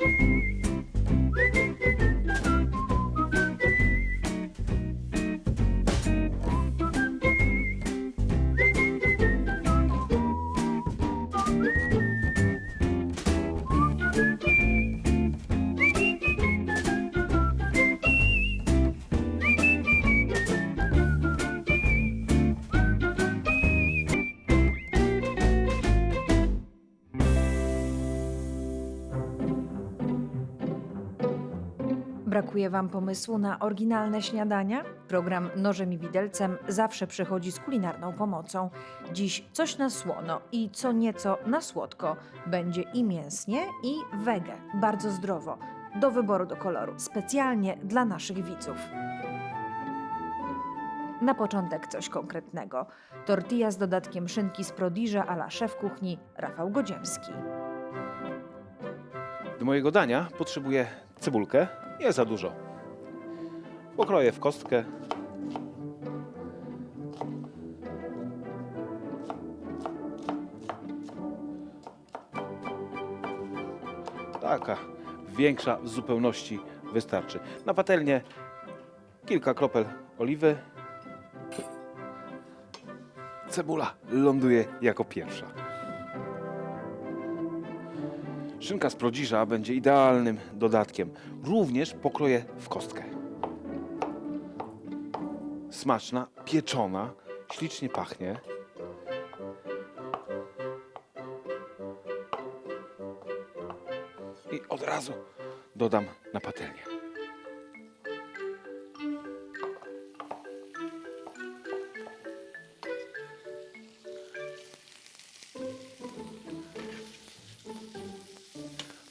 you Brakuje Wam pomysłu na oryginalne śniadania? Program Nożem i Widelcem zawsze przychodzi z kulinarną pomocą. Dziś coś na słono i co nieco na słodko. Będzie i mięsnie, i wege. Bardzo zdrowo. Do wyboru do koloru. Specjalnie dla naszych widzów. Na początek coś konkretnego. Tortilla z dodatkiem szynki z prodiża a la szef kuchni Rafał Godziemski. Do mojego dania potrzebuję cebulkę, nie za dużo. Pokroję w kostkę. Taka większa w zupełności wystarczy. Na patelnię kilka kropel oliwy. Cebula ląduje jako pierwsza. Szynka z prodziża będzie idealnym dodatkiem. Również pokroję w kostkę. Smaczna, pieczona, ślicznie pachnie. I od razu dodam na patelnię.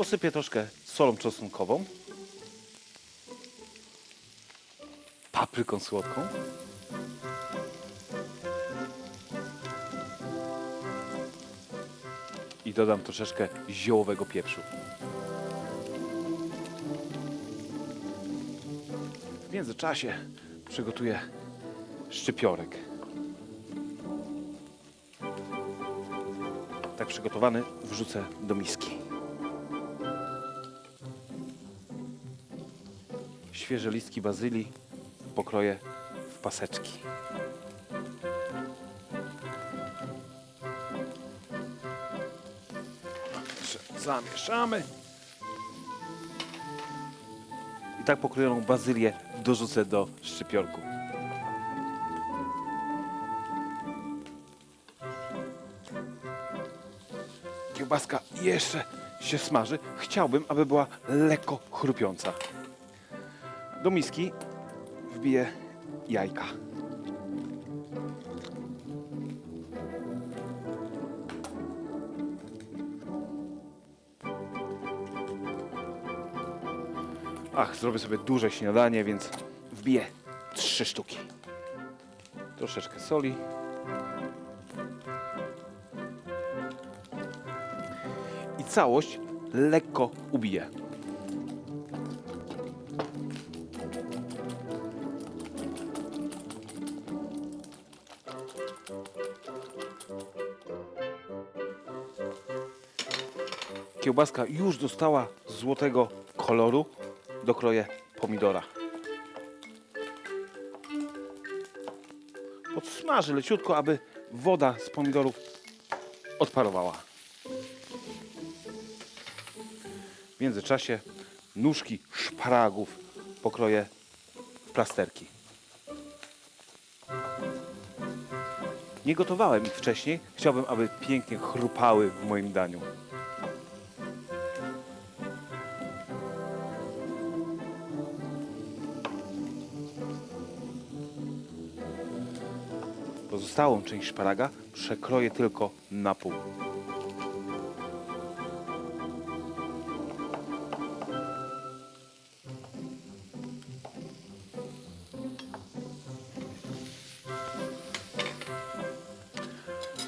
Posypię troszkę solą czosnkową, papryką słodką. I dodam troszeczkę ziołowego pieprzu. W międzyczasie przygotuję szczypiorek. Tak przygotowany wrzucę do miski. Świeże listki bazylii pokroję w paseczki. Zamieszamy. I tak pokrojoną bazylię dorzucę do szczypiorku. Kiełbaska jeszcze się smaży. Chciałbym, aby była lekko chrupiąca. Do miski wbiję jajka. Ach, zrobię sobie duże śniadanie, więc wbiję trzy sztuki. Troszeczkę soli. I całość lekko ubiję. Kiełbaska już dostała złotego koloru. Dokroję pomidora. Podsmażę leciutko, aby woda z pomidorów odparowała. W międzyczasie nóżki szparagów pokroję w plasterki. Nie gotowałem ich wcześniej. Chciałbym, aby pięknie chrupały w moim daniu. Pozostałą część szparaga przekroję tylko na pół.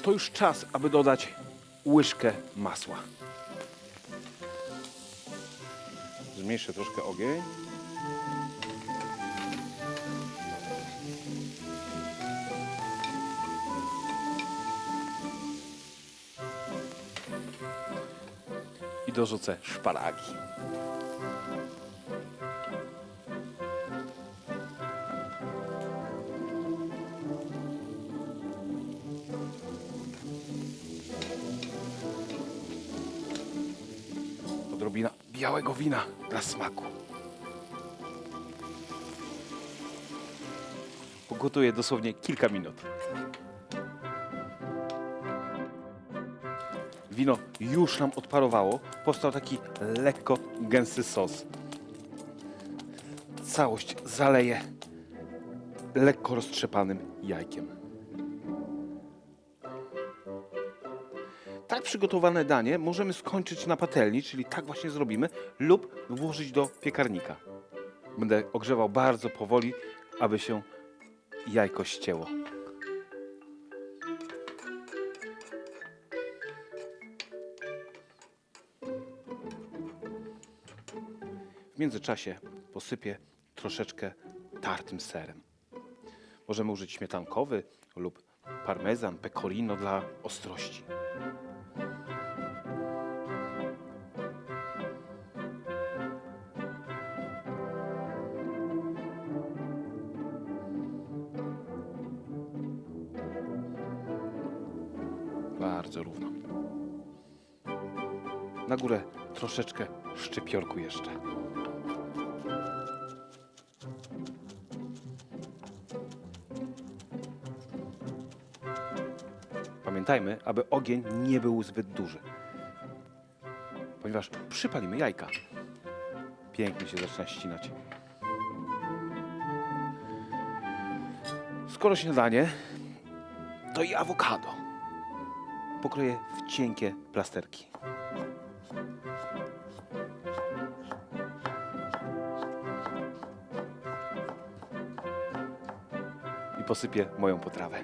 To już czas, aby dodać łyżkę masła. Zmniejszę troszkę ogień. I dorzucę szparagi. Odrobina białego wina dla smaku. Pogotuję dosłownie kilka minut. Wino już nam odparowało. Powstał taki lekko gęsty sos. Całość zaleję lekko roztrzepanym jajkiem. Tak przygotowane danie możemy skończyć na patelni, czyli tak właśnie zrobimy, lub włożyć do piekarnika. Będę ogrzewał bardzo powoli, aby się jajko ścięło. W międzyczasie posypię troszeczkę tartym serem. Możemy użyć śmietankowy lub parmezan, pecorino dla ostrości. Bardzo równo. Na górę troszeczkę szczypiorku jeszcze. Pamiętajmy, aby ogień nie był zbyt duży. Ponieważ przypalimy jajka. Pięknie się zaczyna ścinać. Skoro śniadanie, to i awokado. Pokroję w cienkie plasterki. I posypię moją potrawę.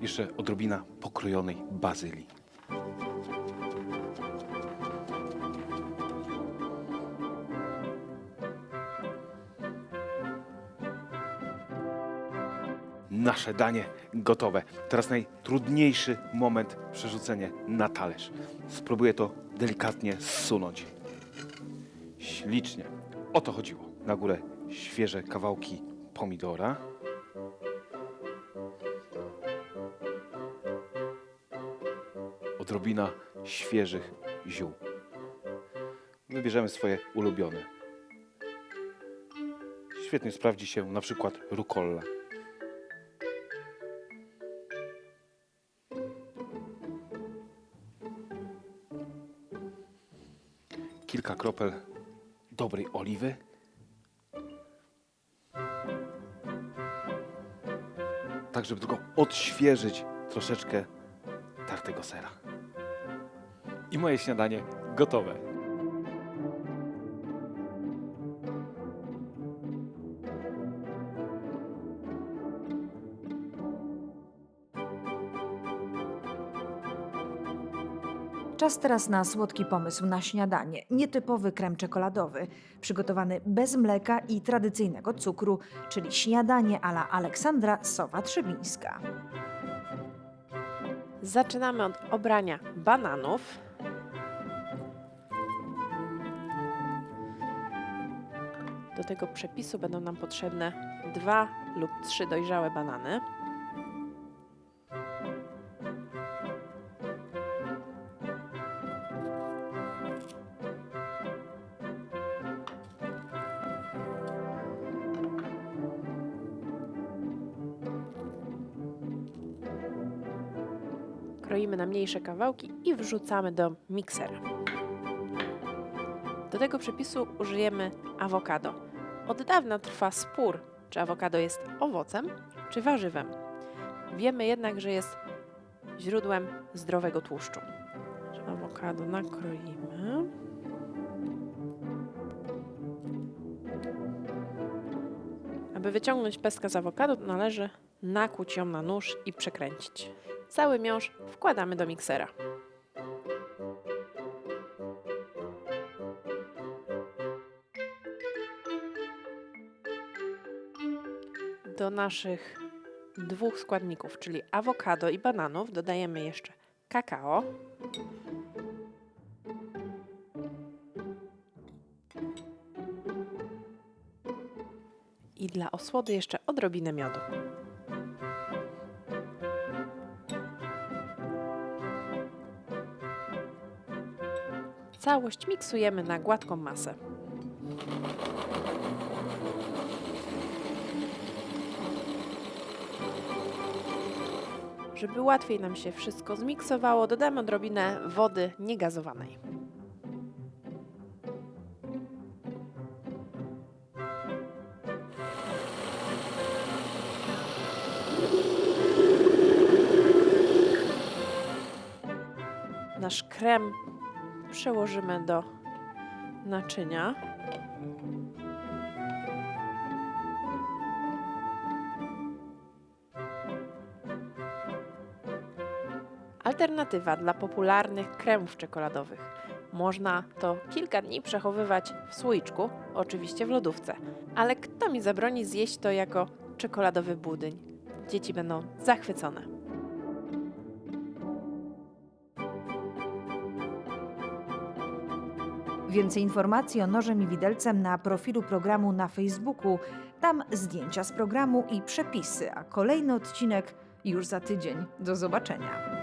Jeszcze odrobina pokrojonej bazylii. Nasze danie gotowe. Teraz najtrudniejszy moment przerzucenie na talerz. Spróbuję to delikatnie zsunąć. Ślicznie. O to chodziło. Na górę świeże kawałki pomidora. Odrobina świeżych ziół. Wybierzemy swoje ulubione. Świetnie sprawdzi się na przykład rukolla. Kilka kropel dobrej oliwy. Tak, żeby tylko odświeżyć troszeczkę tartego sera. I moje śniadanie gotowe. Czas teraz na słodki pomysł na śniadanie. Nietypowy krem czekoladowy, przygotowany bez mleka i tradycyjnego cukru, czyli śniadanie ala Aleksandra Sowa-Trzebińska. Zaczynamy od obrania bananów. Do tego przepisu będą nam potrzebne dwa lub trzy dojrzałe banany. Kroimy na mniejsze kawałki i wrzucamy do miksera. Do tego przepisu użyjemy awokado. Od dawna trwa spór, czy awokado jest owocem, czy warzywem. Wiemy jednak, że jest źródłem zdrowego tłuszczu. Awokado nakroimy. Aby wyciągnąć pestkę z awokado, należy nakłuć ją na nóż i przekręcić. Cały miąższ wkładamy do miksera. Do naszych dwóch składników, czyli awokado i bananów, dodajemy jeszcze kakao. I dla osłody jeszcze odrobinę miodu. Całość miksujemy na gładką masę. Żeby łatwiej nam się wszystko zmiksowało, dodamy odrobinę wody niegazowanej. Nasz krem przełożymy do naczynia. Alternatywa dla popularnych kremów czekoladowych. Można to kilka dni przechowywać w słoiczku, oczywiście w lodówce. Ale kto mi zabroni zjeść to jako czekoladowy budyń? Dzieci będą zachwycone. Więcej informacji o nożem i widelcem na profilu programu na Facebooku. Tam zdjęcia z programu i przepisy, a kolejny odcinek już za tydzień. Do zobaczenia.